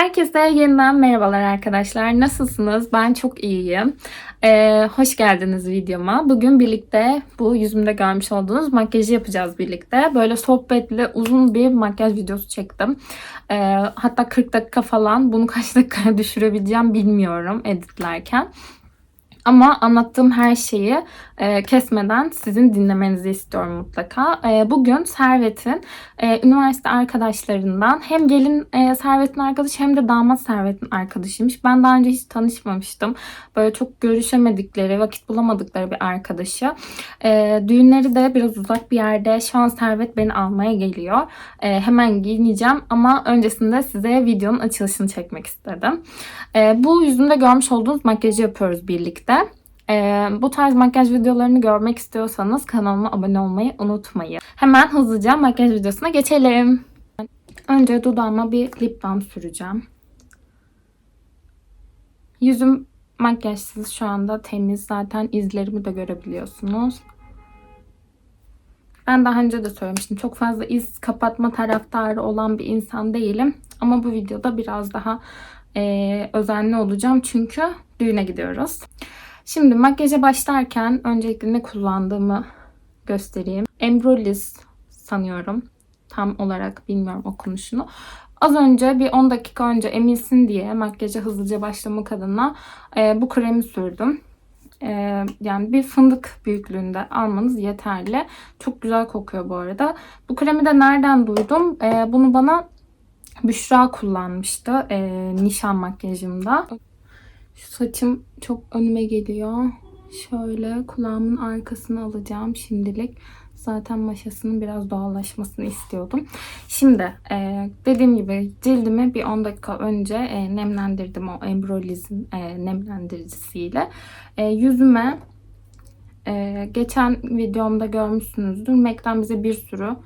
Herkese yeniden merhabalar arkadaşlar. Nasılsınız? Ben çok iyiyim. Ee, hoş geldiniz videoma. Bugün birlikte bu yüzümde görmüş olduğunuz makyajı yapacağız birlikte. Böyle sohbetli uzun bir makyaj videosu çektim. Ee, hatta 40 dakika falan. Bunu kaç dakikaya düşürebileceğim bilmiyorum editlerken. Ama anlattığım her şeyi e, kesmeden sizin dinlemenizi istiyorum mutlaka. E, bugün Servet'in e, üniversite arkadaşlarından hem gelin e, Servet'in arkadaşı hem de damat Servet'in arkadaşıymış. Ben daha önce hiç tanışmamıştım. Böyle çok görüşemedikleri, vakit bulamadıkları bir arkadaşı. E, düğünleri de biraz uzak bir yerde. Şu an Servet beni almaya geliyor. E, hemen giyineceğim ama öncesinde size videonun açılışını çekmek istedim. E, bu yüzümde görmüş olduğunuz makyajı yapıyoruz birlikte. Ee, bu tarz makyaj videolarını görmek istiyorsanız kanalıma abone olmayı unutmayın. Hemen hızlıca makyaj videosuna geçelim. Önce dudağıma bir lip balm süreceğim. Yüzüm makyajsız şu anda temiz. Zaten izlerimi de görebiliyorsunuz. Ben daha önce de söylemiştim. Çok fazla iz kapatma taraftarı olan bir insan değilim. Ama bu videoda biraz daha e, özenli olacağım. Çünkü düğüne gidiyoruz. Şimdi makyaja başlarken öncelikle ne kullandığımı göstereyim. Embrolis sanıyorum. Tam olarak bilmiyorum okunuşunu. Az önce bir 10 dakika önce emilsin diye makyaja hızlıca başlamak adına e, bu kremi sürdüm. E, yani bir fındık büyüklüğünde almanız yeterli. Çok güzel kokuyor bu arada. Bu kremi de nereden duydum? E, bunu bana Büşra kullanmıştı e, nişan makyajımda. Şu saçım çok önüme geliyor. Şöyle kulağımın arkasını alacağım şimdilik. Zaten maşasının biraz doğallaşmasını istiyordum. Şimdi e, dediğim gibi cildimi bir 10 dakika önce e, nemlendirdim o Embroliz'in e, nemlendiricisiyle. E, yüzüme e, geçen videomda görmüşsünüzdür. MAC'den bize bir sürü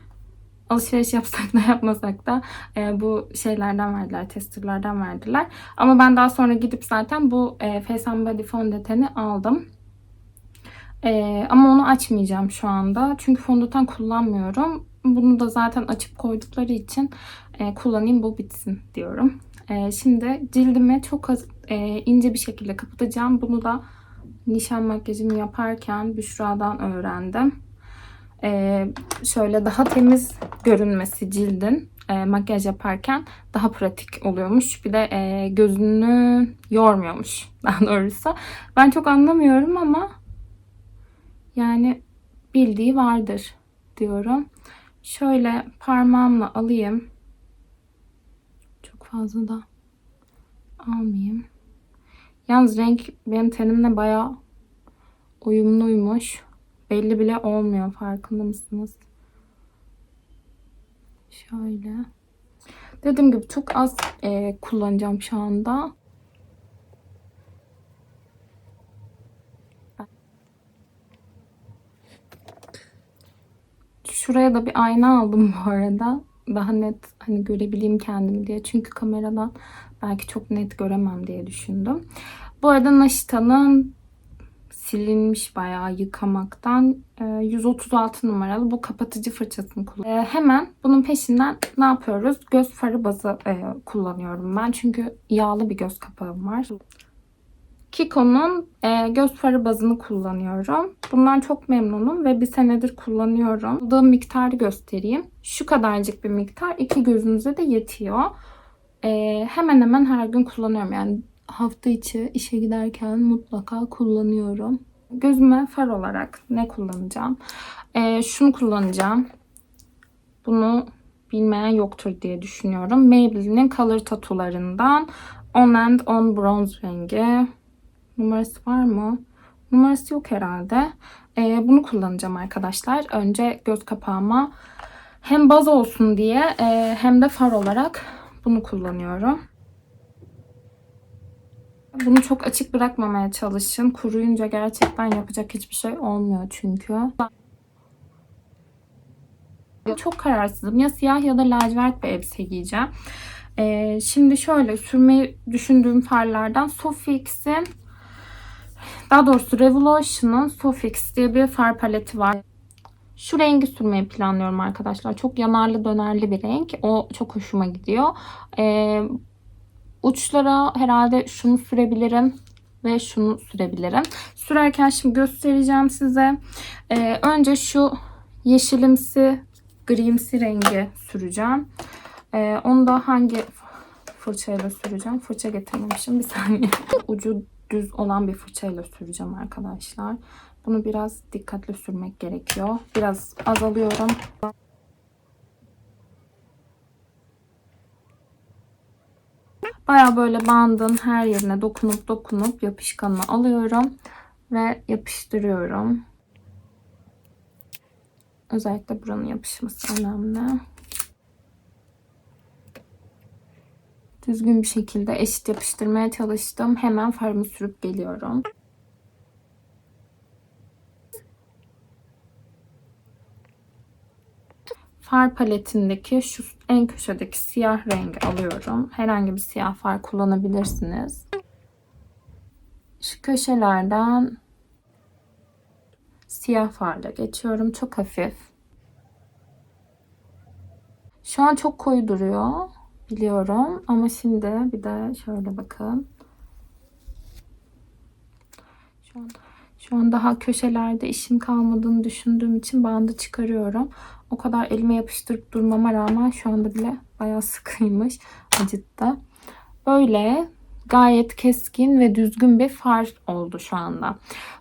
alışveriş yapsak da yapmasak da e, bu şeylerden verdiler, testerlardan verdiler. Ama ben daha sonra gidip zaten bu e, Face and Body fondöteni aldım. E, ama onu açmayacağım şu anda. Çünkü fondöten kullanmıyorum. Bunu da zaten açıp koydukları için e, kullanayım bu bitsin diyorum. E, şimdi cildimi çok az, e, ince bir şekilde kapatacağım. Bunu da nişan makyajımı yaparken Büşra'dan öğrendim. Ee, şöyle daha temiz görünmesi cildin e, makyaj yaparken daha pratik oluyormuş. Bir de e, gözünü yormuyormuş daha doğrusu. Ben çok anlamıyorum ama yani bildiği vardır diyorum. Şöyle parmağımla alayım. Çok fazla da almayayım. Yalnız renk benim tenimle bayağı uyumluymuş belli bile olmuyor. Farkında mısınız? Şöyle. Dediğim gibi çok az e, kullanacağım şu anda. Şuraya da bir ayna aldım bu arada. Daha net hani görebileyim kendimi diye. Çünkü kameradan belki çok net göremem diye düşündüm. Bu arada Naşita'nın silinmiş bayağı yıkamaktan. 136 ee, numaralı bu kapatıcı fırçasını kullanıyorum. Ee, hemen bunun peşinden ne yapıyoruz? Göz farı bazı e, kullanıyorum ben. Çünkü yağlı bir göz kapağım var. Kiko'nun e, göz farı bazını kullanıyorum. Bundan çok memnunum ve bir senedir kullanıyorum. Aldığım miktarı göstereyim. Şu kadarcık bir miktar. iki gözünüze de yetiyor. E, hemen hemen her gün kullanıyorum. Yani hafta içi işe giderken mutlaka kullanıyorum. Gözüme far olarak ne kullanacağım? Ee, şunu kullanacağım. Bunu bilmeyen yoktur diye düşünüyorum. Maybelline'in Color Tattoo'larından On and On Bronze rengi. Numarası var mı? Numarası yok herhalde. Ee, bunu kullanacağım arkadaşlar. Önce göz kapağıma hem baz olsun diye e, hem de far olarak bunu kullanıyorum. Bunu çok açık bırakmamaya çalışın. Kuruyunca gerçekten yapacak hiçbir şey olmuyor çünkü. Çok kararsızım. Ya siyah ya da lacivert bir elbise giyeceğim. Ee, şimdi şöyle sürmeyi düşündüğüm farlardan Sofix'in daha doğrusu Revolution'ın Sofix diye bir far paleti var. Şu rengi sürmeyi planlıyorum arkadaşlar. Çok yanarlı dönerli bir renk. O çok hoşuma gidiyor. Ee, Uçlara herhalde şunu sürebilirim ve şunu sürebilirim. Sürerken şimdi göstereceğim size. Ee, önce şu yeşilimsi, grimsi rengi süreceğim. Ee, onu da hangi fırçayla süreceğim? Fırça getirmemişim. Bir saniye. Ucu düz olan bir fırçayla süreceğim arkadaşlar. Bunu biraz dikkatli sürmek gerekiyor. Biraz azalıyorum. Baya böyle bandın her yerine dokunup dokunup yapışkanını alıyorum ve yapıştırıyorum. Özellikle buranın yapışması önemli. Düzgün bir şekilde eşit yapıştırmaya çalıştım. Hemen farımı sürüp geliyorum. Far paletindeki şu en köşedeki siyah rengi alıyorum. Herhangi bir siyah far kullanabilirsiniz. Şu köşelerden siyah farla geçiyorum. Çok hafif. Şu an çok koyu duruyor. Biliyorum. Ama şimdi bir de şöyle bakın. Şu an, şu an daha köşelerde işim kalmadığını düşündüğüm için bandı çıkarıyorum. O kadar elime yapıştırıp durmama rağmen şu anda bile bayağı sıkıymış. Acıttı. Böyle gayet keskin ve düzgün bir far oldu şu anda.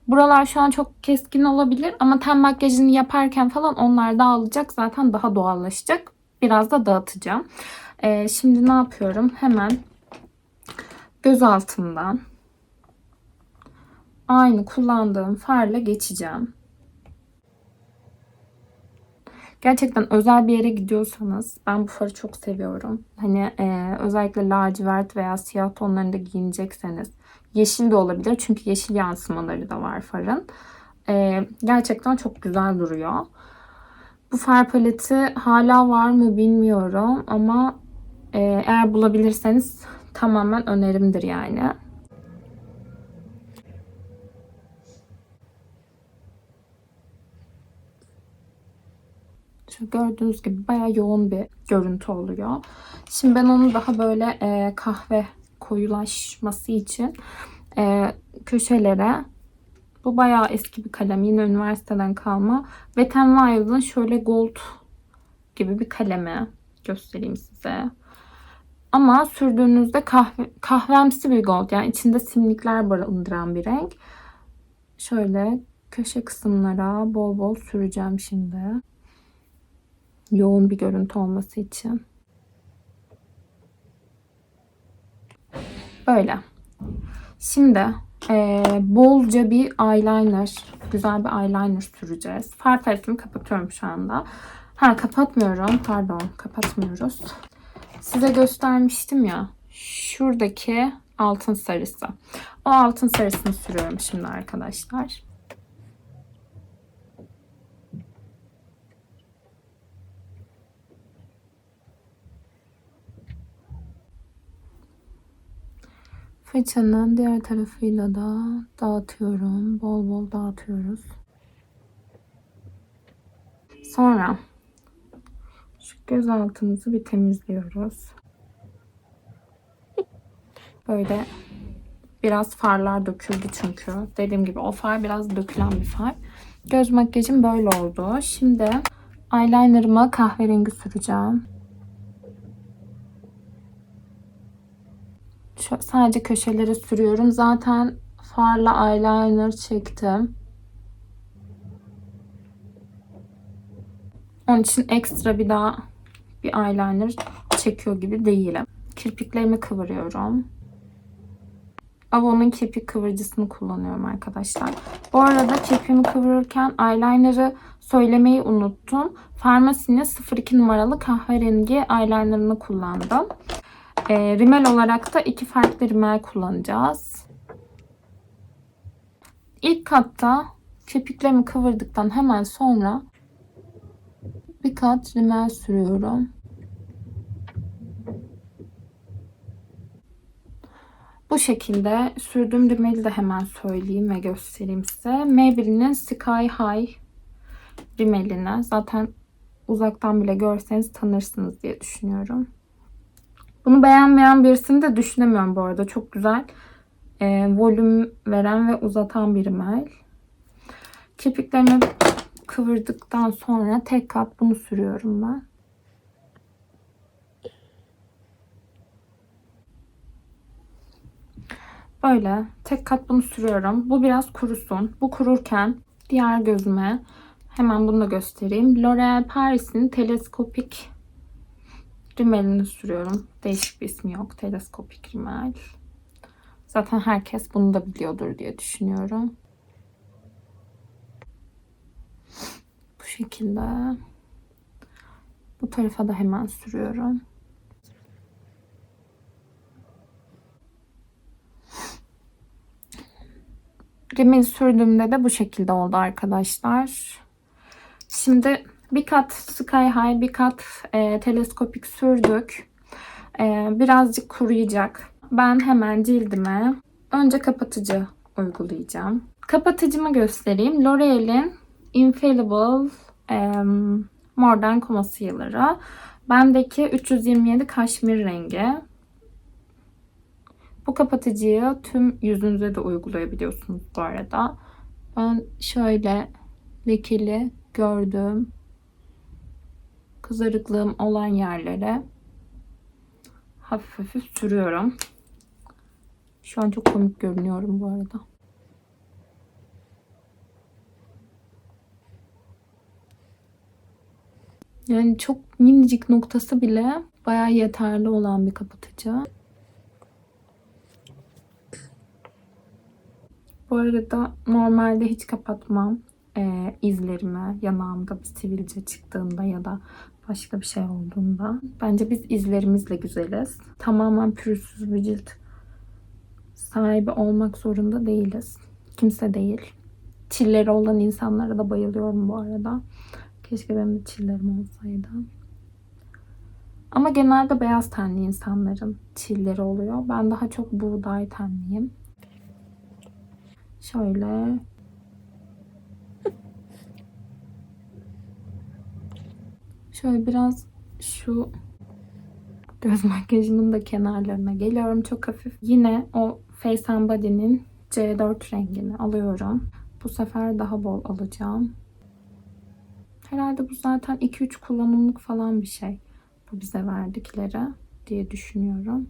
Buralar şu an çok keskin olabilir ama ten makyajını yaparken falan onlar dağılacak. Zaten daha doğallaşacak. Biraz da dağıtacağım. Ee, şimdi ne yapıyorum? Hemen göz altından aynı kullandığım farla geçeceğim. Gerçekten özel bir yere gidiyorsanız ben bu farı çok seviyorum. Hani e, özellikle lacivert veya siyah tonlarında giyinecekseniz yeşil de olabilir çünkü yeşil yansımaları da var farın. E, gerçekten çok güzel duruyor. Bu far paleti hala var mı bilmiyorum ama e, eğer bulabilirseniz tamamen önerimdir yani. Şu gördüğünüz gibi bayağı yoğun bir görüntü oluyor. Şimdi ben onu daha böyle e, kahve koyulaşması için e, köşelere bu bayağı eski bir kalem. Yine üniversiteden kalma. Wet n Wild'ın şöyle gold gibi bir kalemi göstereyim size. Ama sürdüğünüzde kahve, kahvemsi bir gold. Yani içinde simlikler barındıran bir renk. Şöyle köşe kısımlara bol bol süreceğim şimdi yoğun bir görüntü olması için. Böyle. Şimdi e, bolca bir eyeliner, güzel bir eyeliner süreceğiz. Far paletimi kapatıyorum şu anda. Ha kapatmıyorum. Pardon kapatmıyoruz. Size göstermiştim ya. Şuradaki altın sarısı. O altın sarısını sürüyorum şimdi arkadaşlar. Fırçanın diğer tarafıyla da dağıtıyorum. Bol bol dağıtıyoruz. Sonra şu göz altımızı bir temizliyoruz. Böyle biraz farlar döküldü çünkü. Dediğim gibi o far biraz dökülen bir far. Göz makyajım böyle oldu. Şimdi eyelinerıma kahverengi süreceğim. Sadece köşeleri sürüyorum. Zaten farla eyeliner çektim. Onun için ekstra bir daha bir eyeliner çekiyor gibi değilim. Kirpiklerimi kıvırıyorum. Avon'un kirpik kıvırıcısını kullanıyorum arkadaşlar. Bu arada kirpiğimi kıvırırken eyeliner'ı söylemeyi unuttum. Farmasinin 02 numaralı kahverengi eyeliner'ını kullandım. E, rimel olarak da iki farklı rimel kullanacağız. İlk katta kirpiklerimi kıvırdıktan hemen sonra bir kat rimel sürüyorum. Bu şekilde sürdüğüm rimeli de hemen söyleyeyim ve göstereyim size. Maybelline'in Sky High rimelini zaten uzaktan bile görseniz tanırsınız diye düşünüyorum. Bunu beğenmeyen birisini de düşünemiyorum bu arada. Çok güzel. E, volüm veren ve uzatan bir rimel. Kirpiklerimi kıvırdıktan sonra tek kat bunu sürüyorum ben. Böyle tek kat bunu sürüyorum. Bu biraz kurusun. Bu kururken diğer gözüme hemen bunu da göstereyim. L'Oreal Paris'in teleskopik rimelini sürüyorum. Değişik bir ismi yok. Teleskopik rimel. Zaten herkes bunu da biliyordur diye düşünüyorum. Bu şekilde. Bu tarafa da hemen sürüyorum. Rimel sürdüğümde de bu şekilde oldu arkadaşlar. Şimdi bir kat Sky High, bir kat e, teleskopik sürdük. E, birazcık kuruyacak. Ben hemen cildime önce kapatıcı uygulayacağım. Kapatıcımı göstereyim. L'Oreal'in Infallible e, Modern Concealer'ı. Bendeki 327 kaşmir rengi. Bu kapatıcıyı tüm yüzünüze de uygulayabiliyorsunuz bu arada. Ben şöyle lekeli gördüğüm kızarıklığım olan yerlere hafif hafif sürüyorum. Şu an çok komik görünüyorum bu arada. Yani çok minicik noktası bile bayağı yeterli olan bir kapatıcı. Bu arada normalde hiç kapatmam e, izlerimi yanağımda bir sivilce çıktığında ya da başka bir şey olduğunda. Bence biz izlerimizle güzeliz. Tamamen pürüzsüz bir cilt sahibi olmak zorunda değiliz. Kimse değil. Çilleri olan insanlara da bayılıyorum bu arada. Keşke benim de çillerim olsaydı. Ama genelde beyaz tenli insanların çilleri oluyor. Ben daha çok buğday tenliyim. Şöyle Şöyle biraz şu göz makyajımın da kenarlarına geliyorum çok hafif. Yine o Face and Body'nin C4 rengini alıyorum. Bu sefer daha bol alacağım. Herhalde bu zaten 2-3 kullanımlık falan bir şey. Bu bize verdikleri diye düşünüyorum.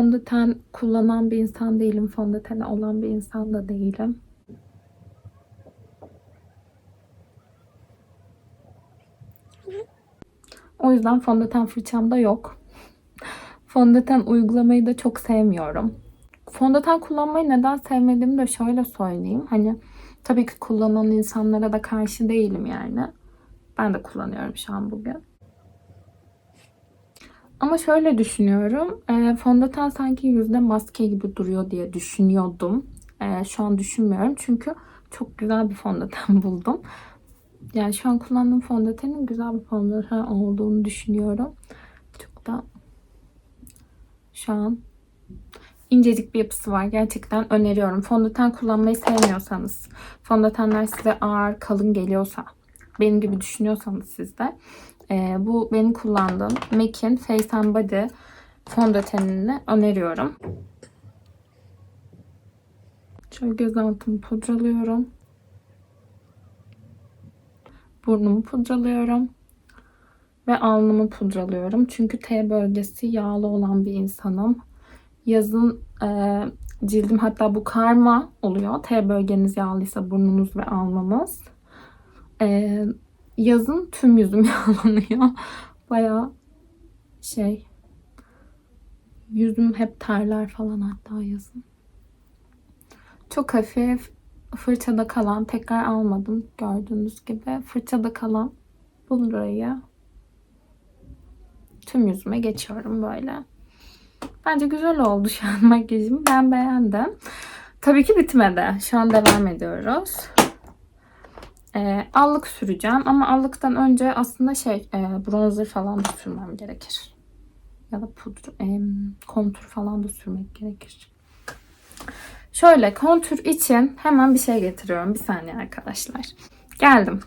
Fondöten kullanan bir insan değilim. Fondöteni olan bir insan da değilim. O yüzden fondöten fırçam da yok. Fondöten uygulamayı da çok sevmiyorum. Fondöten kullanmayı neden sevmediğimi de şöyle söyleyeyim. Hani tabii ki kullanan insanlara da karşı değilim yani. Ben de kullanıyorum şu an bugün. Ama şöyle düşünüyorum. E, fondöten sanki yüzde maske gibi duruyor diye düşünüyordum. E, şu an düşünmüyorum. Çünkü çok güzel bir fondöten buldum. Yani şu an kullandığım fondötenin güzel bir fondöten olduğunu düşünüyorum. Çok da şu an incecik bir yapısı var. Gerçekten öneriyorum. Fondöten kullanmayı sevmiyorsanız, fondötenler size ağır, kalın geliyorsa, benim gibi düşünüyorsanız siz de e, bu benim kullandığım MAC'in Face and Body fondötenini öneriyorum. Şöyle göz altımı pudralıyorum. Burnumu pudralıyorum. Ve alnımı pudralıyorum. Çünkü T bölgesi yağlı olan bir insanım. Yazın e, cildim hatta bu karma oluyor. T bölgeniz yağlıysa burnunuz ve alnınız. E, yazın tüm yüzüm yağlanıyor. Baya şey yüzüm hep terler falan hatta yazın. Çok hafif fırçada kalan tekrar almadım gördüğünüz gibi fırçada kalan burayı tüm yüzüme geçiyorum böyle. Bence güzel oldu şu an makyajım. Ben beğendim. Tabii ki bitmedi. Şu an devam ediyoruz. E, allık süreceğim ama allıktan önce aslında şey e, bronzer falan da sürmem gerekir. Ya da pudra, em, kontur falan da sürmek gerekir. Şöyle kontür için hemen bir şey getiriyorum. Bir saniye arkadaşlar. Geldim.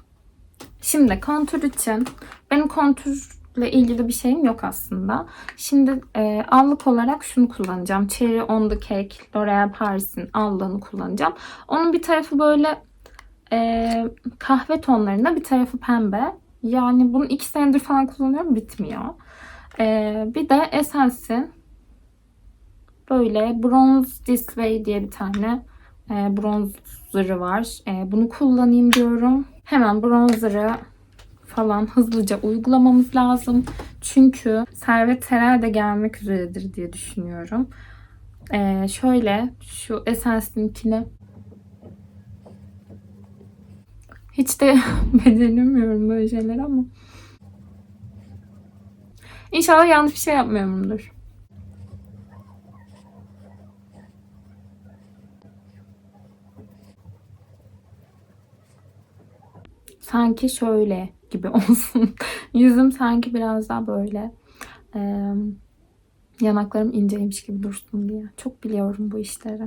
Şimdi kontür için benim kontürle ilgili bir şeyim yok aslında. Şimdi e, allık olarak şunu kullanacağım. Cherry on the Cake L'Oreal Paris'in allığını kullanacağım. Onun bir tarafı böyle e, kahve tonlarında bir tarafı pembe. Yani bunu iki senedir falan kullanıyorum bitmiyor. E, bir de Essence'in böyle Bronze Way diye bir tane e, bronzer'ı var. E, bunu kullanayım diyorum. Hemen bronzer'ı falan hızlıca uygulamamız lazım. Çünkü servet herhalde gelmek üzeredir diye düşünüyorum. E, şöyle şu Essence'inkini hiç de beceremiyorum böyle şeyler ama İnşallah yanlış bir şey yapmıyorumdur. sanki şöyle gibi olsun. Yüzüm sanki biraz daha böyle e, yanaklarım inceymiş gibi dursun diye. Çok biliyorum bu işleri.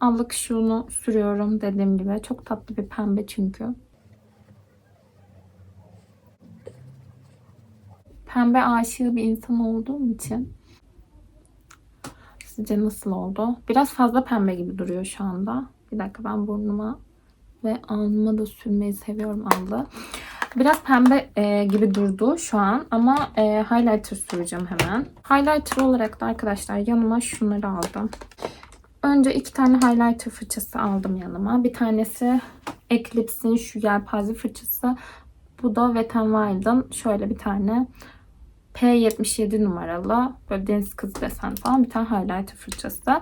Allık şunu sürüyorum dediğim gibi. Çok tatlı bir pembe çünkü. Pembe aşığı bir insan olduğum için sizce nasıl oldu? Biraz fazla pembe gibi duruyor şu anda. Bir dakika ben burnuma ve alnıma da sürmeyi seviyorum aldı. Biraz pembe e, gibi durdu şu an ama e, highlighter süreceğim hemen. Highlighter olarak da arkadaşlar yanıma şunları aldım. Önce iki tane highlighter fırçası aldım yanıma. Bir tanesi Eclipse'in şu yelpaze fırçası. Bu da Wet n Wild'ın şöyle bir tane P77 numaralı böyle deniz kızı desen falan bir tane highlighter fırçası.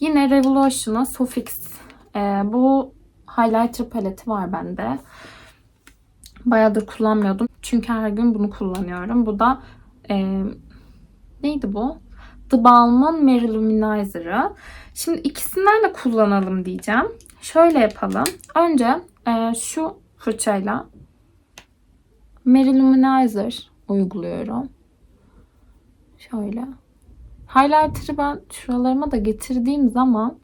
Yine Revolution'a Sofix e, bu highlighter paleti var bende. Bayağıdır kullanmıyordum. Çünkü her gün bunu kullanıyorum. Bu da e, neydi bu? The Balm'ın Mary Luminizer'ı. Şimdi ikisinden de kullanalım diyeceğim. Şöyle yapalım. Önce e, şu fırçayla Mary Luminizer uyguluyorum. Şöyle. Highlighter'ı ben şuralarıma da getirdiğim zaman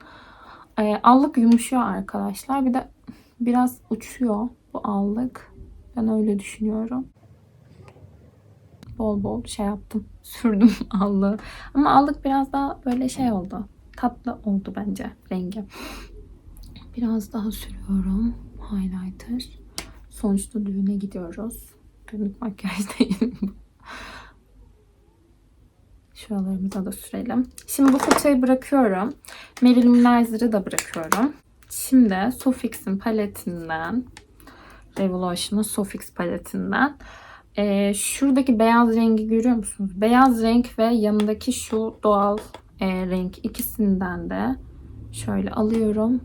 e, allık yumuşuyor arkadaşlar. Bir de biraz uçuyor bu allık. Ben öyle düşünüyorum. Bol bol şey yaptım. Sürdüm allığı. Ama allık biraz daha böyle şey oldu. Tatlı oldu bence rengi. Biraz daha sürüyorum. Highlighter. Sonuçta düğüne gidiyoruz. Günlük makyaj değil. Şuralarımıza da sürelim. Şimdi bu fırçayı bırakıyorum. Mary Luminizer'ı da bırakıyorum. Şimdi Sofix'in paletinden Revolution'un Sofix paletinden e, şuradaki beyaz rengi görüyor musunuz? Beyaz renk ve yanındaki şu doğal e, renk ikisinden de şöyle alıyorum.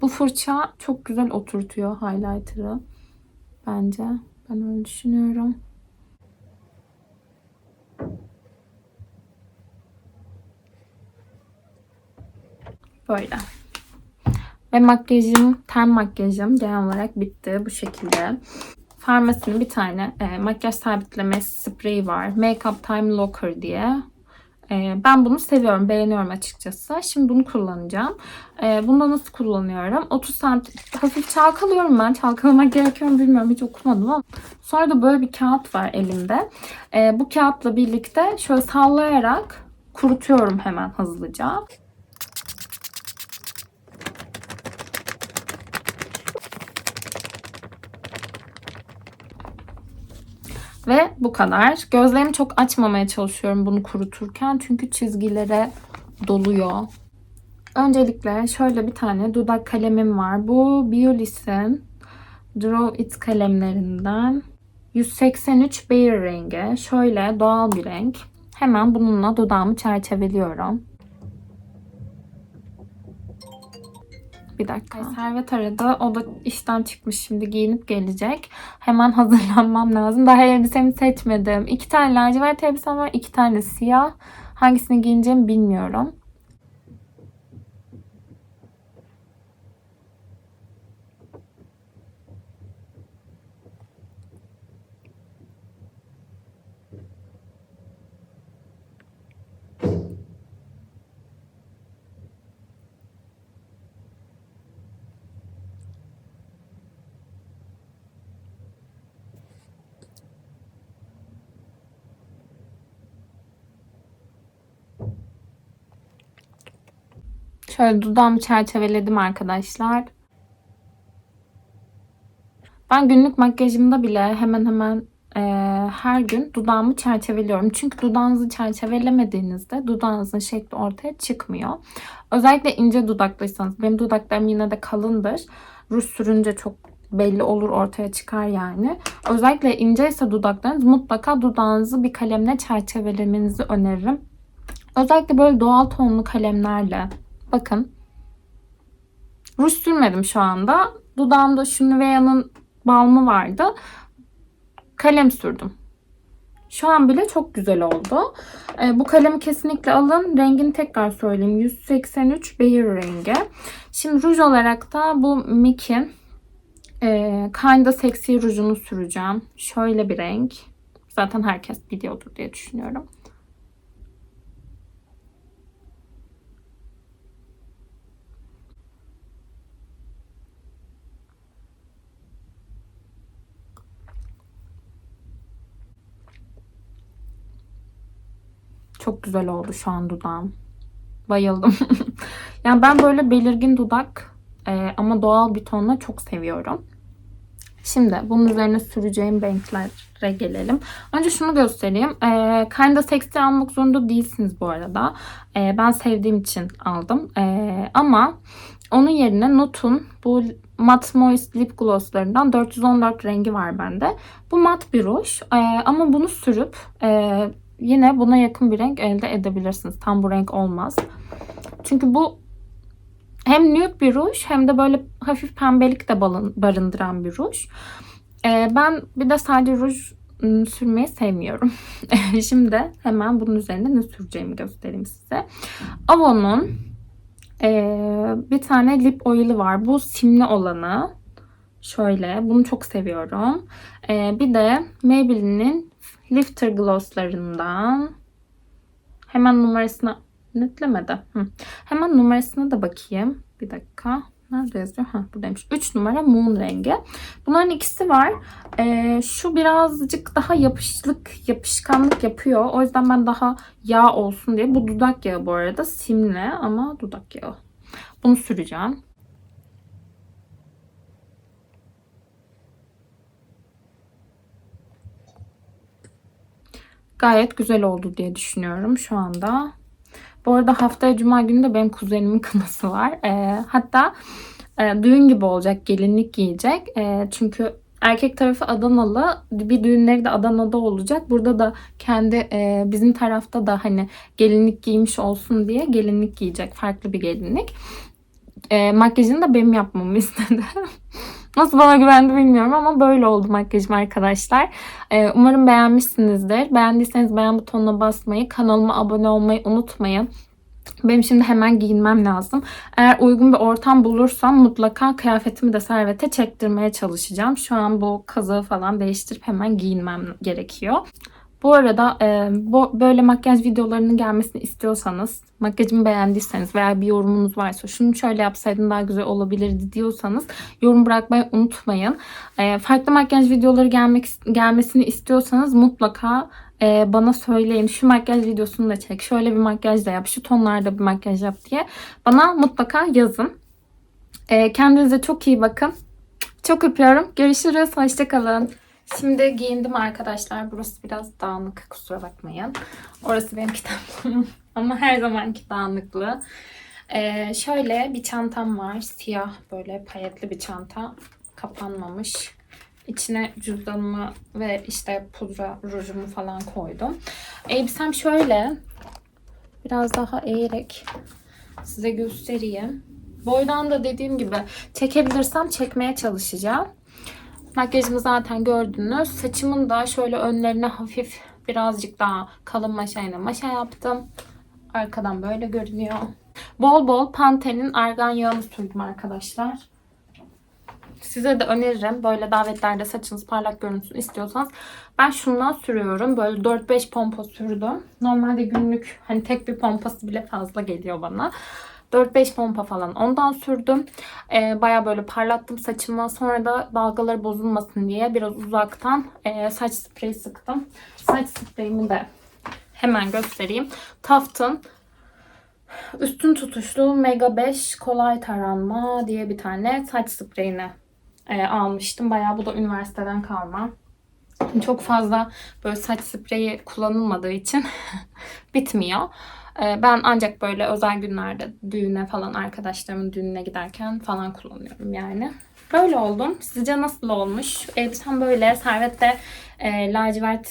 Bu fırça çok güzel oturtuyor highlighter'ı. Bence. Ben öyle düşünüyorum. Böyle. Ve makyajım, ten makyajım genel olarak bitti bu şekilde. Farmasinin bir tane e, makyaj sabitleme spreyi var. Makeup Time Locker diye. E, ben bunu seviyorum, beğeniyorum açıkçası. Şimdi bunu kullanacağım. E, bunu nasıl kullanıyorum? 30 santim hafif çalkalıyorum ben. Çalkalamak gerekiyor mu bilmiyorum. Hiç okumadım ama. Sonra da böyle bir kağıt var elimde. E, bu kağıtla birlikte şöyle sallayarak kurutuyorum hemen hızlıca. Ve bu kadar. Gözlerimi çok açmamaya çalışıyorum bunu kuruturken. Çünkü çizgilere doluyor. Öncelikle şöyle bir tane dudak kalemim var. Bu Biolis'in Draw It kalemlerinden 183 Beige rengi. Şöyle doğal bir renk. Hemen bununla dudağımı çerçeveliyorum. Bir dakika. Ay, Servet aradı. O da işten çıkmış şimdi giyinip gelecek. Hemen hazırlanmam lazım. Daha elbisemi seçmedim. İki tane lacivert elbisem var. iki tane siyah. Hangisini giyineceğimi bilmiyorum. Şöyle dudağımı çerçeveledim arkadaşlar. Ben günlük makyajımda bile hemen hemen e, her gün dudağımı çerçeveliyorum. Çünkü dudağınızı çerçevelemediğinizde dudağınızın şekli ortaya çıkmıyor. Özellikle ince dudaklıysanız, benim dudaklarım yine de kalındır. Ruj sürünce çok belli olur ortaya çıkar yani. Özellikle inceyse dudaklarınız mutlaka dudağınızı bir kalemle çerçevelemenizi öneririm. Özellikle böyle doğal tonlu kalemlerle. Bakın. Ruj sürmedim şu anda. Dudağımda şu Nivea'nın balmı vardı. Kalem sürdüm. Şu an bile çok güzel oldu. Ee, bu kalemi kesinlikle alın. Rengini tekrar söyleyeyim. 183 Behir rengi. Şimdi ruj olarak da bu Mickey e, Kinda Sexy rujunu süreceğim. Şöyle bir renk. Zaten herkes biliyordur diye düşünüyorum. Çok güzel oldu şu an dudağım. Bayıldım. yani ben böyle belirgin dudak e, ama doğal bir tonla çok seviyorum. Şimdi bunun üzerine süreceğim renklere gelelim. Önce şunu göstereyim. E, Kinda Sexy almak zorunda değilsiniz bu arada. E, ben sevdiğim için aldım. E, ama onun yerine Nut'un bu Matte Moist Lip Gloss'larından 414 rengi var bende. Bu mat bir ruj. E, ama bunu sürüp e, yine buna yakın bir renk elde edebilirsiniz. Tam bu renk olmaz. Çünkü bu hem nude bir ruj hem de böyle hafif pembelik de barındıran bir ruj. Ee, ben bir de sadece ruj ıı, sürmeyi sevmiyorum. Şimdi hemen bunun üzerinde ne süreceğimi göstereyim size. Avon'un e, bir tane lip oil'i var. Bu simli olanı. Şöyle. Bunu çok seviyorum. E, bir de Maybelline'in Lifter Gloss'larından hemen numarasına netlemedi. Hı. Hemen numarasına da bakayım. Bir dakika. Nerede yazıyor? Ha, buradaymış. 3 numara Moon rengi. Bunların ikisi var. Ee, şu birazcık daha yapışlık, yapışkanlık yapıyor. O yüzden ben daha yağ olsun diye. Bu dudak yağı bu arada. Simli ama dudak yağı. Bunu süreceğim. Gayet güzel oldu diye düşünüyorum şu anda. Bu arada haftaya cuma günü de benim kuzenimin kınası var. E, hatta e, düğün gibi olacak. Gelinlik giyecek. E, çünkü erkek tarafı Adanalı. Bir düğünleri de Adana'da olacak. Burada da kendi e, bizim tarafta da hani gelinlik giymiş olsun diye gelinlik giyecek. Farklı bir gelinlik. E, makyajını da benim yapmamı istedi. Nasıl bana güvendi bilmiyorum ama böyle oldu makyajım arkadaşlar. Ee, umarım beğenmişsinizdir. Beğendiyseniz beğen butonuna basmayı, kanalıma abone olmayı unutmayın. Benim şimdi hemen giyinmem lazım. Eğer uygun bir ortam bulursam mutlaka kıyafetimi de servete çektirmeye çalışacağım. Şu an bu kazığı falan değiştirip hemen giyinmem gerekiyor. Bu arada e, bu böyle makyaj videolarının gelmesini istiyorsanız, makyajımı beğendiyseniz veya bir yorumunuz varsa şunu şöyle yapsaydın daha güzel olabilirdi diyorsanız yorum bırakmayı unutmayın. E, farklı makyaj videoları gelmek gelmesini istiyorsanız mutlaka e, bana söyleyin. Şu makyaj videosunu da çek, şöyle bir makyaj da yap, şu tonlarda bir makyaj yap diye bana mutlaka yazın. E, kendinize çok iyi bakın. Çok öpüyorum. Görüşürüz. Hoşçakalın. Şimdi giyindim arkadaşlar. Burası biraz dağınık. Kusura bakmayın. Orası benim kitaplığım. Ama her zamanki dağınıklığı. Ee, şöyle bir çantam var. Siyah böyle payetli bir çanta. Kapanmamış. İçine cüzdanımı ve işte pudra rujumu falan koydum. Elbisem şöyle. Biraz daha eğerek size göstereyim. Boydan da dediğim gibi çekebilirsem çekmeye çalışacağım. Makyajımı zaten gördünüz. Saçımın da şöyle önlerine hafif birazcık daha kalın maşayla maşa yaptım. Arkadan böyle görünüyor. Bol bol Pantene'in argan yağını sürdüm arkadaşlar. Size de öneririm. Böyle davetlerde saçınız parlak görünsün istiyorsanız. Ben şundan sürüyorum. Böyle 4-5 pompa sürdüm. Normalde günlük hani tek bir pompası bile fazla geliyor bana. 4-5 pompa falan ondan sürdüm. E, Baya böyle parlattım saçımı. Sonra da dalgaları bozulmasın diye biraz uzaktan e, saç spreyi sıktım. Saç spreyimi de hemen göstereyim. Taft'ın Üstün tutuşlu Mega 5 kolay taranma diye bir tane saç spreyini e, almıştım. Bayağı bu da üniversiteden kalma. Çok fazla böyle saç spreyi kullanılmadığı için bitmiyor. E, ben ancak böyle özel günlerde düğüne falan arkadaşlarımın düğününe giderken falan kullanıyorum yani. Böyle oldum. Sizce nasıl olmuş? Elbisem böyle. Servet de e, lacivert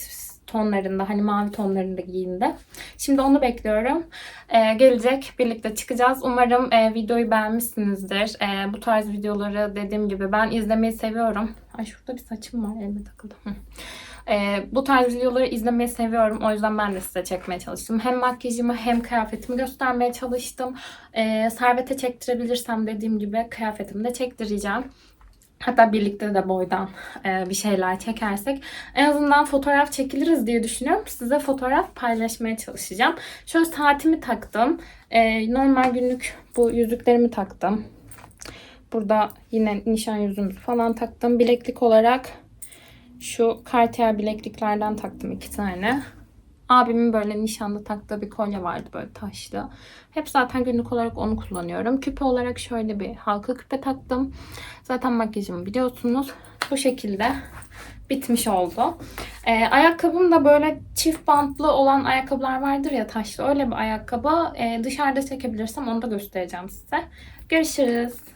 tonlarında hani mavi tonlarında giyindi. Şimdi onu bekliyorum. Ee, gelecek. Birlikte çıkacağız. Umarım e, videoyu beğenmişsinizdir. E, bu tarz videoları dediğim gibi ben izlemeyi seviyorum. Ay şurada bir saçım var. Elime takıldı. E, bu tarz videoları izlemeyi seviyorum. O yüzden ben de size çekmeye çalıştım. Hem makyajımı hem kıyafetimi göstermeye çalıştım. E, servete çektirebilirsem dediğim gibi kıyafetimi de çektireceğim. Hatta birlikte de boydan e, bir şeyler çekersek en azından fotoğraf çekiliriz diye düşünüyorum. Size fotoğraf paylaşmaya çalışacağım. Şöyle saatimi taktım. E, normal günlük bu yüzüklerimi taktım. Burada yine nişan yüzümüzü falan taktım. Bileklik olarak şu Cartier bilekliklerden taktım iki tane. Abimin böyle nişanda taktığı bir kolye vardı böyle taşlı. Hep zaten günlük olarak onu kullanıyorum. Küpe olarak şöyle bir halka küpe taktım. Zaten makyajımı biliyorsunuz. Bu şekilde bitmiş oldu. Ee, ayakkabım da böyle çift bantlı olan ayakkabılar vardır ya taşlı. Öyle bir ayakkabı. Ee, dışarıda çekebilirsem onu da göstereceğim size. Görüşürüz.